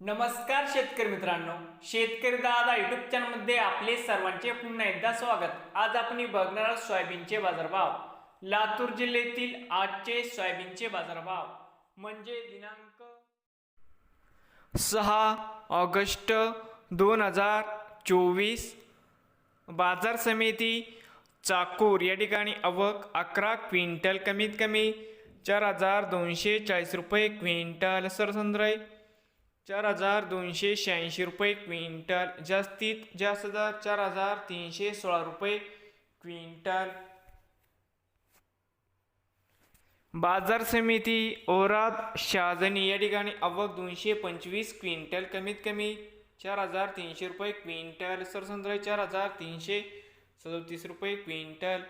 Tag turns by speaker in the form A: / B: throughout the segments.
A: नमस्कार शेतकरी मित्रांनो शेतकरी दादा युट्यूब चॅनलमध्ये आपले सर्वांचे पुन्हा एकदा स्वागत. आज आपण बघणार आहोत सोयाबीनचे बाजारभाव. लातूर जिल्ह्यातील आजचे सोयाबीनचे बाजारभाव. म्हणजे दिनांक सहा ऑगस्ट दोन हजार चोवीस. बाजार समिती चाकूर या ठिकाणी अवक अकरा क्विंटल कमीत कमी चार हजार दोनशे चाळीस रुपये क्विंटल सरसंद्राई चार हजार दोनशे शहाऐंशी रुपये क्विंटल जास्तीत जास्त दर चार हजार तीनशे सोळा रुपये क्विंटल. बाजार समिती ओरात शाहजनी या ठिकाणी आवक दोनशे पंचवीस क्विंटल कमीत कमी चार हजार तीनशे रुपये क्विंटल. सरसंद्र चार हजार तीनशे सदतीस रुपये क्विंटल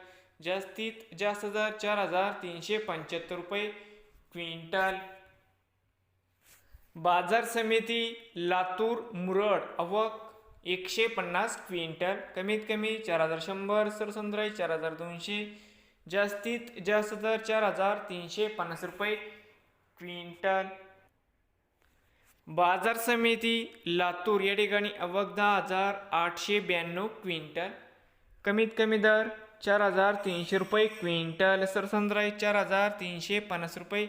A: जास्तीत जास्त दर चार हजार तीनशे पंच्याहत्तर रुपये क्विंटल. बाजार समिती लातूर मुरड अवक एकशे पन्नास क्विंटल कमीत कमी चार हजार शंभर सरसंद्राई चार हजार दोनशे जास्तीत जास्त दर चार हजार तीनशे पन्नास रुपये क्विंटल. बाजार समिती लातूर या ठिकाणी अवक दहा हजार आठशे ब्याण्णव क्विंटल कमीत कमी दर चार हजार तीनशे रुपये क्विंटल सरसंद्राई चार हजार तीनशे पन्नास रुपये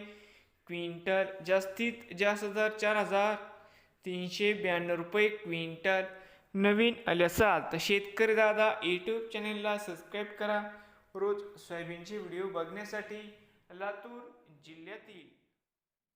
A: क्विंटल जास्तीत जास्त दर चार हजार तीनशे ब्याण्णव रुपये क्विंटल. नवीन आले असाल तर शेतकरी दादा यूट्यूब चॅनेलला सबस्क्राईब करा. रोज सोयाबीनचे व्हिडिओ बघण्यासाठी लातूर जिल्ह्यातील